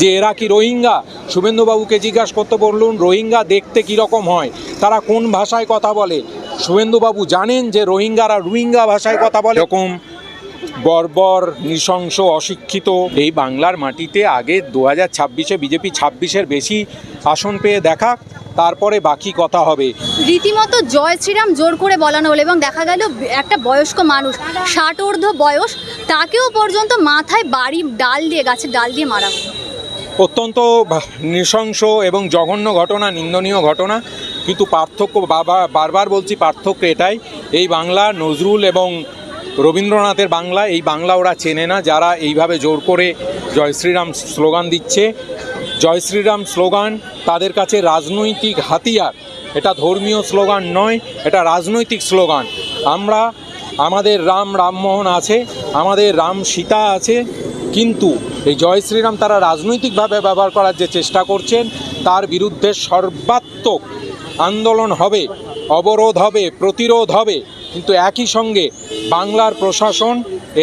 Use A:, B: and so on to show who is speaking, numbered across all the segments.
A: যে এরা কি রোহিঙ্গা? শুভেন্দুবাবুকে জিজ্ঞাসা করতে বলুন রোহিঙ্গা দেখতে কীরকম হয়? তারা কোন ভাষায় কথা বলে? শুভেন্দুবাবু জানেন যে রোহিঙ্গারা রোহিঙ্গা ভাষায় কথা বলে। এরকম বর্বর নৃশংস অশিক্ষিত এই বাংলার মাটিতে আগে দু হাজার ছাব্বিশে বিজেপি ছাব্বিশের বেশি আসন পেয়ে দেখা তারপরে বাকি কথা হবে।
B: রীতিমতো জয় শ্রীরাম জোর করে বলানো হলো এবং দেখা গেল একটা বয়স্ক মানুষ ষাট ঊর্ধ্ব বয়স তাকেও পর্যন্ত মাথায় বাড়ি ডাল দিয়ে গাছের ডাল দিয়ে মারা হলো।
A: অত্যন্ত নৃশংস এবং জঘন্য ঘটনা, নিন্দনীয় ঘটনা। কিন্তু পার্থক্য বারবার বলছি পার্থক্য এটাই, এই বাংলা নজরুল এবং রবীন্দ্রনাথের বাংলা, এই বাংলা ওরা চেনে না। যারা এইভাবে জোর করে জয় শ্রীরাম স্লোগান দিচ্ছে, জয় শ্রীরাম স্লোগান তাদের কাছে রাজনৈতিক হাতিয়ার। এটা ধর্মীয় স্লোগান নয়, এটা রাজনৈতিক স্লোগান। আমরা, আমাদের রাম রামমোহন আছে, আমাদের রাম সীতা আছে কিন্তু এই জয় শ্রীরাম তারা রাজনৈতিকভাবে ব্যবহার করার যে চেষ্টা করছেন, তার বিরুদ্ধে সর্বাত্মক আন্দোলন হবে, অবরোধ হবে, প্রতিরোধ হবে। কিন্তু একই সঙ্গে বাংলার প্রশাসন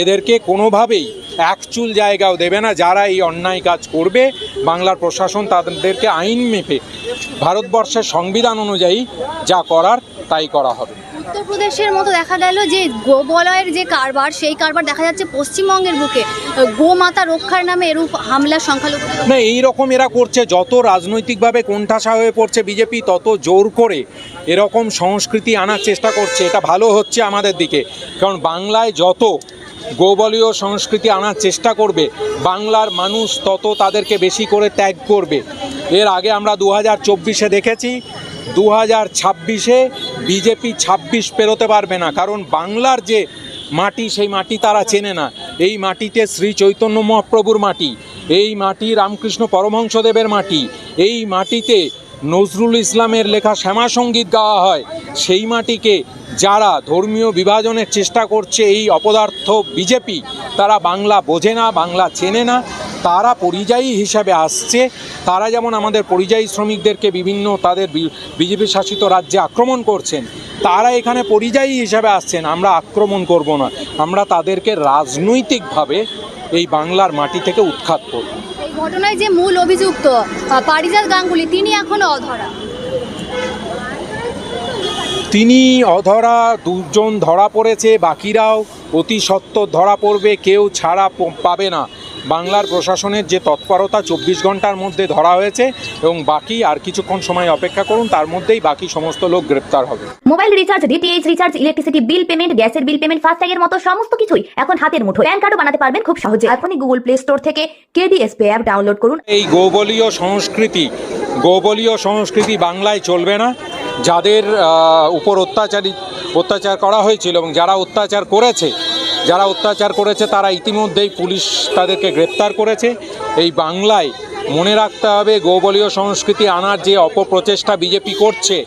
A: এদেরকে কোনোভাবেই একচুল জায়গাও দেবে না, যারা এই অন্যায় কাজ করবে। বাংলার প্রশাসন তাদেরকে আইন মেপে ভারতবর্ষের সংবিধান অনুযায়ী যা করার, তাই করা হবে।
B: উত্তরপ্রদেশের মতো দেখা গেল যে গোবলয়ের যে কারবার, সেই কারবার দেখা যাচ্ছে পশ্চিমবঙ্গের বুকে। গোমাতা রক্ষার নামে এরূপ হামলার সংখ্যালঘু
A: না এই রকম এরা করছে, যত রাজনৈতিকভাবে কোণঠাসা হয়ে পড়ছে বিজেপি, তত জোর করে এরকম সংস্কৃতি আনার চেষ্টা করছে। এটা ভালো হচ্ছে আমাদের দিকে। কারণ বাংলায় যত গোবলীয় সংস্কৃতি আনার চেষ্টা করবে, বাংলার মানুষ তত তাদেরকে বেশি করে ত্যাগ করবে। এর আগে আমরা দু হাজার দেখেছি, দু হাজার ছাব্বিশে বিজেপি ছাব্বিশ পেরোতে পারবে না, কারণ বাংলার যে মাটি, সেই মাটি তারা চেনে না। এই মাটিতে শ্রী চৈতন্য মহাপ্রভুর মাটি, এই মাটি রামকৃষ্ণ পরমহংসদেবের মাটি, এই মাটিতে নজরুল ইসলামের লেখা শ্যামা সংগীত গাওয়া হয়, সেই মাটিকে যারা ধর্মীয় বিভাজনের চেষ্টা করছে, এই অপদার্থ বিজেপি, তারা বাংলা বোঝে না, বাংলা চেনে না। তারা পরিযায়ী হিসাবে আসছে। তারা যেমন আমাদের পরিযায়ী শ্রমিকদেরকে বিভিন্ন তাদের বিজেপি শাসিত রাজ্যে আক্রমণ করছেন তারা এখানে পরিযায়ী হিসাবে আসছেন। আমরা আক্রমণ করব না। আমরা তাদেরকে রাজনৈতিকভাবে এই বাংলার মাটি থেকে উৎখাত করব।
B: এই ঘটনায় যে মূল অভিযুক্ত পারিজাত গাঙ্গুলি তিনি এখনও অধরা?
A: তিনি অধরা দুজন ধরা পড়েছে বাকিরাও অতি সত্বর ধরা পড়বে কেউ ছাড়া পাবে না। বাংলার প্রশাসনের যে তৎপরতা চব্বিশ ঘণ্টার মধ্যে ধরা হয়েছে এবং বাকি আর কিছুক্ষণ সময় অপেক্ষা করুন তার মধ্যেই বাকি সমস্ত লোক গ্রেপ্তার হবে।
C: Mobile recharge DTH recharge electricity bill payment গ্যাসের বিল পেমেন্ট ফাস্ট্যাগের মতো সমস্ত কিছুই এখন হাতের মুঠো প্যান কার্ডও বানাতে পারবেন খুব সহজে। এখনই গুগল প্লে স্টোর থেকে কেডিএস পে অ্যাপ ডাউনলোড করুন।
A: এই গোবলীয় সংস্কৃতি গোবলীয় সংস্কৃতি বাংলায় চলবে না। যাদের উপর অত্যাচারী অত্যাচার করা হয়েছিল এবং যারা অত্যাচার করেছে যারা অত্যাচার করেছে, তারা ইতিমধ্যেই পুলিশ তাদেরকে গ্রেপ্তার করেছে। এই বাংলায় মনে রাখতে হবে, গোবলীয় সংস্কৃতি আনার যে অপপ্রচেষ্টা বিজেপি করছে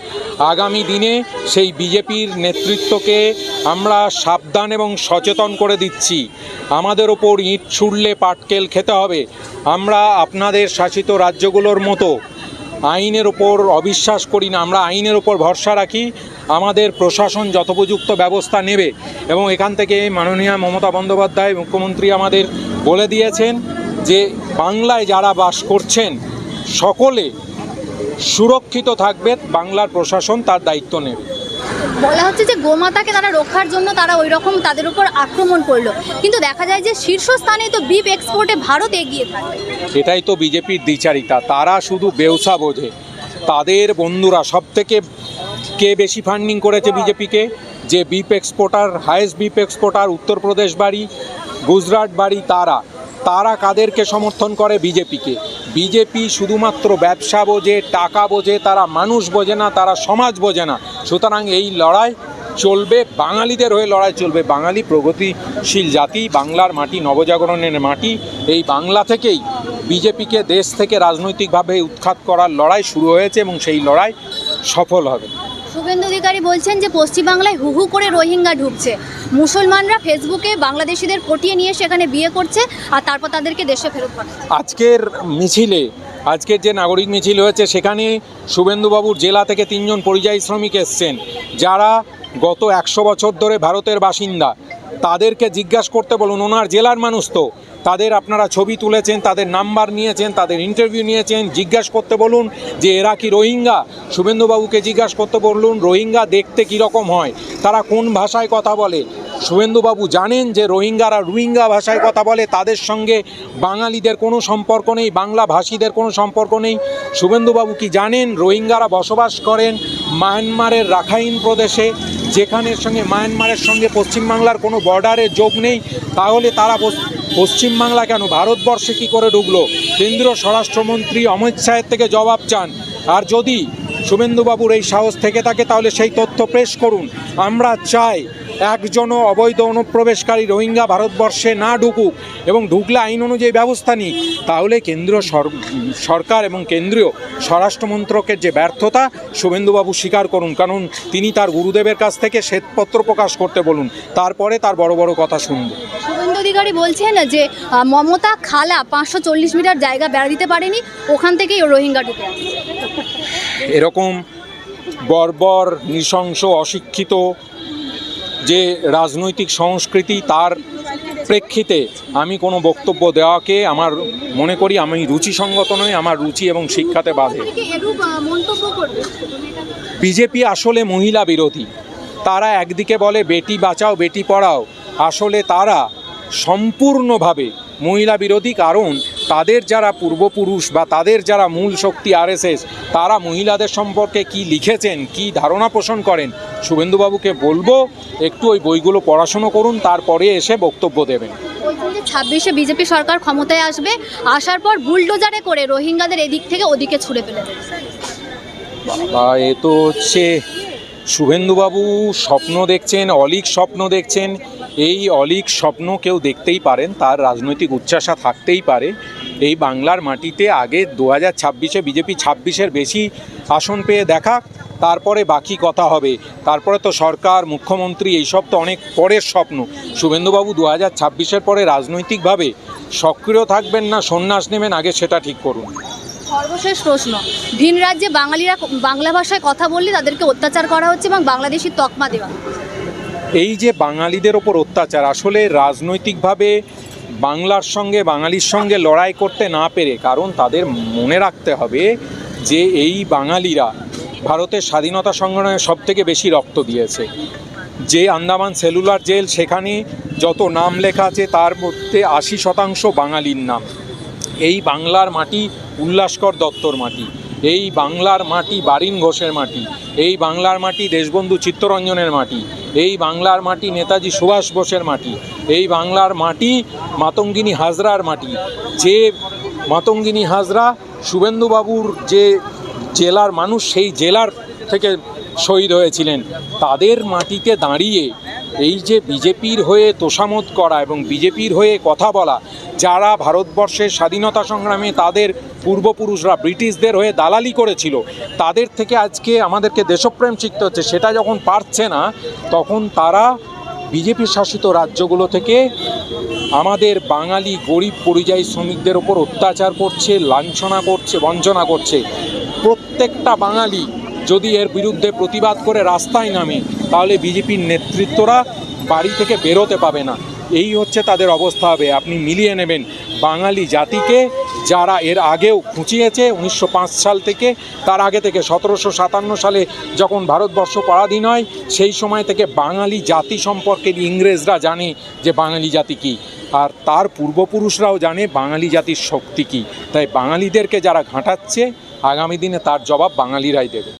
A: আগামী দিনে, সেই বিজেপির নেতৃত্বকে আমরা সাবধান এবং সচেতন করে দিচ্ছি। আমাদের ওপর ইট ছুড়লে পাটকেল খেতে হবে। আমরা আপনাদের শাসিত রাজ্যগুলোর মতো আইনের ওপর অবিশ্বাস করি না, আমরা আইনের ওপর ভরসা রাখি। আমাদের প্রশাসন যথোপযুক্ত ব্যবস্থা নেবে এবং এখান থেকে মাননীয় মমতা বন্দ্যোপাধ্যায় মুখ্যমন্ত্রী আমাদের বলে দিয়েছেন যে বাংলায় যারা বাস করছেন সকলে সুরক্ষিত থাকবে বাংলার প্রশাসন তার দায়িত্ব নেবে।
B: বলা হচ্ছে যে গোমাতাকে তারা রক্ষার জন্য তারা ওই রকম তাদের উপর আক্রমণ করল। কিন্তু দেখা যায় যে শীর্ষস্থানে তো বিপ এক্সপোর্টে ভারত এগিয়ে থাকে।
A: এটাই তো বিজেপির দ্বিচারিতা তারা শুধু বেউসা বোঝে। তাদের বন্ধুরা সব থেকে কে বেশি ফান্ডিং করেছে বিজেপিকে? যে beef exporter highest beef exporter Uttar Pradesh বাড়ি গুজরাট বাড়ি তারা। তারা কাদেরকে সমর্থন করে? বিজেপিকে। বিজেপি শুধুমাত্র ব্যবসা বোঝে টাকা বোঝে তারা মানুষ বোঝে না তারা সমাজ বোঝে না। সুতরাং এই লড়াই চলবে বাঙালিদের হয়ে লড়াই চলবে। বাঙালি প্রগতিশীল জাতি বাংলার মাটি নবজাগরণের মাটি। এই বাংলা থেকেই বিজেপিকে দেশ থেকে রাজনৈতিকভাবে উৎখাত করার লড়াই শুরু হয়েছে এবং সেই লড়াই সফল হবে।
B: শুভেন্দু অধিকারী বলছেন যে পশ্চিমবাংলায় হুহু করে রোহিঙ্গা ঢুকছে। মুসলমানরা ফেসবুকে বাংলাদেশিদের পটিয়ে নিয়ে সেখানে বিয়ে করছে আর তারপর তাদেরকে দেশে ফেরত
A: আজকের মিছিলে, আজকের যে নাগরিক মিছিল হয়েছে, সেখানে শুভেন্দুবাবুর জেলা থেকে তিনজন পরিযায়ী শ্রমিক এসছেন, যারা গত একশো বছর ধরে ভারতের বাসিন্দা। তাদেরকে জিজ্ঞাসা করতে বলুন, ওনার জেলার মানুষ তো। তাদের আপনারা ছবি তুলেছেন, তাদের নাম্বার নিয়েছেন, তাদের ইন্টারভিউ নিয়েছেন, জিজ্ঞাসা করতে বলুন যে এরা কি রোহিঙ্গা? শুভেন্দুবাবুকে জিজ্ঞাসা করতে বলুন, রোহিঙ্গা দেখতে কীরকম হয়? তারা কোন ভাষায় কথা বলে? শুভেন্দুবাবু জানেন যে রোহিঙ্গারা রোহিঙ্গা ভাষায় কথা বলে, তাদের সঙ্গে বাঙালিদের কোনো সম্পর্ক নেই, বাংলা ভাষীদের কোনো সম্পর্ক নেই। শুভেন্দুবাবু কি জানেন, রোহিঙ্গারা বসবাস করেন মায়ানমারের রাখাইন প্রদেশে। যেখানের সঙ্গে মায়ানমারের সঙ্গে পশ্চিমবাংলার কোনো বর্ডারে যোগ নেই, তাহলে তারা পশ্চিমবাংলা কেন? ভারতবর্ষে কি করে ঢুকলো কেন্দ্রীয় স্বরাষ্ট্রমন্ত্রী অমিত শাহের থেকে জবাব চান। আর যদি শুভেন্দুবাবুর এই সাহস থেকে থাকে, তাহলে সেই তথ্য পেশ করুন। আমরা চাই একজনও অবৈধ অনুপ্রবেশকারী রোহিঙ্গা ভারতবর্ষে না ঢুকুক এবং ঢুকলে আইন অনুযায়ী ব্যবস্থা নিক তাহলে কেন্দ্রীয় সরকার এবং কেন্দ্রীয় স্বরাষ্ট্রমন্ত্রকের যে ব্যর্থতা শুভেন্দুবাবু স্বীকার করুন। কারণ তিনি তার গুরুদেবের কাছ থেকে শ্বেতপত্র প্রকাশ করতে বলুন। তারপরে তার বড় বড় কথা শুনব।
B: শুভেন্দু অধিকারী বলছেন যে মমতা খালা পাঁচশো চল্লিশ মিটার জায়গা বেড়া দিতে পারেনি ওখান থেকেই রোহিঙ্গা ঢুকে
A: এরকম বর্বর নৃশংস অশিক্ষিত যে রাজনৈতিক সংস্কৃতি তার প্রেক্ষিতে আমি কোনো বক্তব্য দেওয়াকে আমার মনে করি আমি রুচিসঙ্গত নয় আমার রুচি এবং শিক্ষাতে বাধে। বিজেপি আসলে মহিলা বিরোধী। তারা একদিকে বলে বেটি বাঁচাও বেটি পড়াও। আসলে তারা সম্পূর্ণভাবে মহিলা বিরোধী কারণ তাদের যারা পূর্বপুরুষ বা তাদের যারা মূল শক্তি আরএসএস তারা মহিলাদের সম্পর্কে কি লিখেছেন কি ধারণা পোষণ করেন শুভেন্দুবাবুকে বলব একটু ওই বইগুলো পড়াশুনো করুন তারপরে এসে বক্তব্য দেবেন।
B: ছাব্বিশে বিজেপি সরকার ক্ষমতায় আসবে আসার পর বুলডোজারে করে রোহিঙ্গাদের এদিক থেকে ওদিকে ছুড়ে ফেলে দেবে।
A: বা এ তো হচ্ছে শুভেন্দুবাবু স্বপ্ন দেখছেন অলিক স্বপ্ন দেখছেন এই অলিক স্বপ্ন কেউ দেখতেই পারেন, তার রাজনৈতিক উচ্চাসা থাকতেই পারে। এই বাংলার মাটিতে আগে দু হাজার ছাব্বিশে বিজেপি ছাব্বিশের বেশি আসন পেয়ে দেখা, তারপরে বাকি কথা হবে। তারপরে তো সরকার, মুখ্যমন্ত্রী, এইসব তো অনেক পরের স্বপ্ন। শুভেন্দুবাবু দু হাজার ছাব্বিশের পরে রাজনৈতিকভাবে সক্রিয় থাকবেন না, সন্ন্যাস নেবেন, আগে সেটা ঠিক করুন।
B: সর্বশেষ প্রশ্ন, ভিন রাজ্যে বাঙালিরা বাংলা ভাষায় কথা বললে তাদেরকে অত্যাচার করা হচ্ছে এবং বাংলাদেশি তকমা দেওয়া।
A: এই যে বাঙালিদের ওপর অত্যাচার, আসলে রাজনৈতিকভাবে বাংলার সঙ্গে, বাঙালির সঙ্গে লড়াই করতে না পেরে কারণ তাদের মনে রাখতে হবে যে এই বাঙালিরা ভারতের স্বাধীনতা সংগ্রামে সব থেকে বেশি রক্ত দিয়েছে। যে আন্দামান সেলুলার জেল, সেখানে যত নাম লেখা আছে তার মধ্যে আশি শতাংশ বাঙালির নাম। এই বাংলার মাটি উল্লাসকর দত্তর মাটি। এই বাংলার মাটি বারিন ঘোষের মাটি, এই বাংলার মাটি দেশবন্ধু চিত্তরঞ্জনের মাটি, এই বাংলার মাটি নেতাজি সুভাষ বোসের মাটি, এই বাংলার মাটি মাতঙ্গিনী হাজরার মাটি। যে মাতঙ্গিনী হাজরা, শুভেন্দুবাবুর যে জেলার মানুষ, সেই জেলার থেকে শহীদ হয়েছিলেন। তাদের মাটিতে দাঁড়িয়ে এই যে বিজেপির হয়ে তোষামত করা এবং বিজেপির হয়ে কথা বলা, যারা ভারতবর্ষের স্বাধীনতা সংগ্রামে তাদের পূর্বপুরুষরা ব্রিটিশদের হয়ে দালালি করেছিল, তাদের থেকে আজকে আমাদেরকে দেশপ্রেম শিখতে হচ্ছে, সেটা যখন পারছে না, তখন তারা বিজেপি শাসিত রাজ্যগুলো থেকে আমাদের বাঙালি গরিব পরিযায়ী শ্রমিকদের ওপর অত্যাচার করছে, লাঞ্ছনা করছে, বঞ্চনা করছে। প্রত্যেকটা বাঙালি যদি এর বিরুদ্ধে প্রতিবাদ করে রাস্তায় নামে, তাহলে বিজেপির নেতৃত্বরা বাড়ি থেকে বেরোতে পাবে না। এই হচ্ছে তাদের অবস্থা হবে। আপনি মিলিয়ে নেবেন বাঙালি জাতিকে যারা এর আগেও খুঁচিয়েছে উনিশশো পাঁচ সাল থেকে। তার আগে থেকে সতেরোশো সাতান্ন সালে যখন ভারতবর্ষ পরাধীন হয়, সেই সময় থেকে বাঙালি জাতি সম্পর্কে ইংরেজরা জানে যে বাঙালি জাতি কী। আর তার পূর্বপুরুষরাও জানে বাঙালি জাতির শক্তি কী। তাই বাঙালিদেরকে যারা ঘাঁটাচ্ছে, আগামী দিনে তার জবাব বাঙালিরাই দেবে।